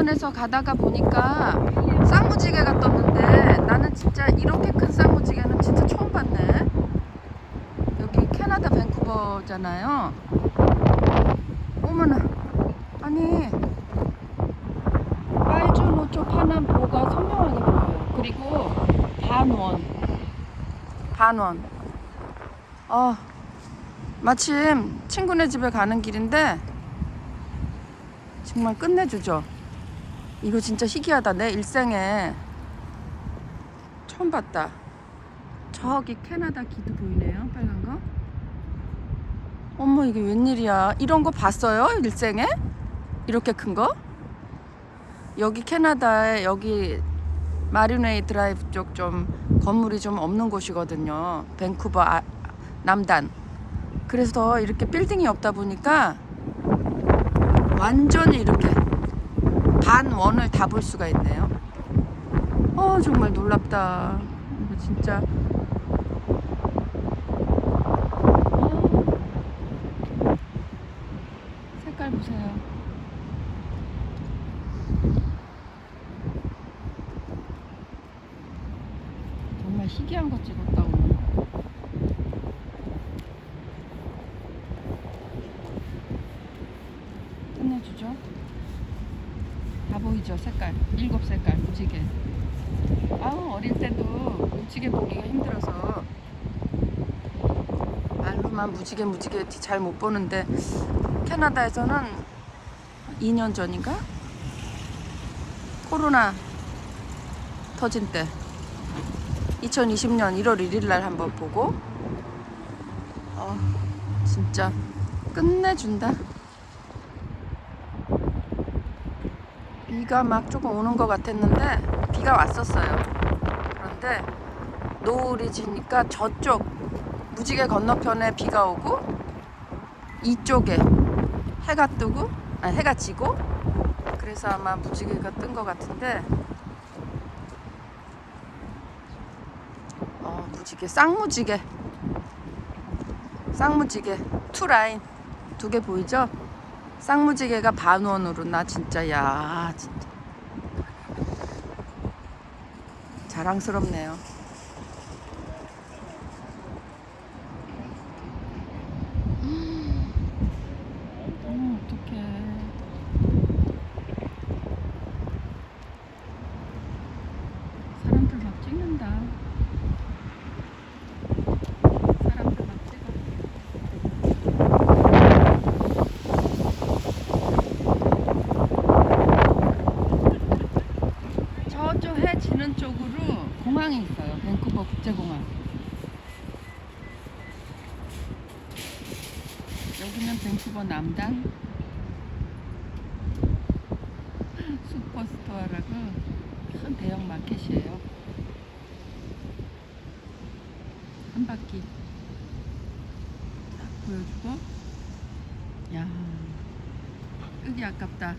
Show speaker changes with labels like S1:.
S1: 운전해서 가다가 보니까 쌍무지개가 떴는데 나는 진짜 이렇게 큰 쌍무지개는 진짜 처음 봤네. 여기 캐나다 밴쿠버잖아요. 어머나. 아니. 빨주 노초 파남 보가 선명하게 보여요. 그리고 반원. 반원. 어. 마침 친구네 집에 가는 길인데 정말 끝내주죠. 이거 진짜 희귀하다. 내 일생에 처음 봤다. 저기 캐나다 기도 보이네요. 빨간 거. 어머 이게 웬일이야. 이런 거 봤어요? 일생에? 이렇게 큰 거? 여기 캐나다에 여기 마리네이 드라이브 쪽 좀 건물이 좀 없는 곳이거든요. 밴쿠버 아- 남단. 그래서 이렇게 빌딩이 없다 보니까 완전히 이렇게 반원을 다 볼 수가 있네요. 어 정말 놀랍다. 이거 진짜. 어. 색깔 보세요. 정말 희귀한 거 찍었다 오늘. 끝내주죠. 다 보이죠? 색깔. 일곱 색깔 무지개. 아우 어릴 때도 무지개 보기가 힘들어서. 말로만 무지개 무지개 잘 못 보는데 캐나다에서는 2년 전인가? 코로나 터진 때. 2020년 1월 1일 날 한번 보고. 어 진짜 끝내준다 비가 막 조금 오는 것 같았는데 비가 왔었어요. 그런데 노을이 지니까 저쪽 무지개 건너편에 비가 오고 이쪽에 해가 뜨고 아니 해가 지고 그래서 아마 무지개가 뜬 것 같은데 어 무지개 쌍무지개 쌍무지개 투 라인 두 개 보이죠? 쌍무지개가 반원으로 나 진짜 야 진짜 자랑스럽네요. 어머 어떡해. 사람들 막 찍는다. 사람들 막 찍어. 저쪽 해 지는 쪽으로 공항이 있어요. 밴쿠버 국제공항. 여기는 밴쿠버 남단 슈퍼스토어라고 큰 대형 마켓이에요. 한 바퀴 딱 보여주고 야 끄기 아깝다.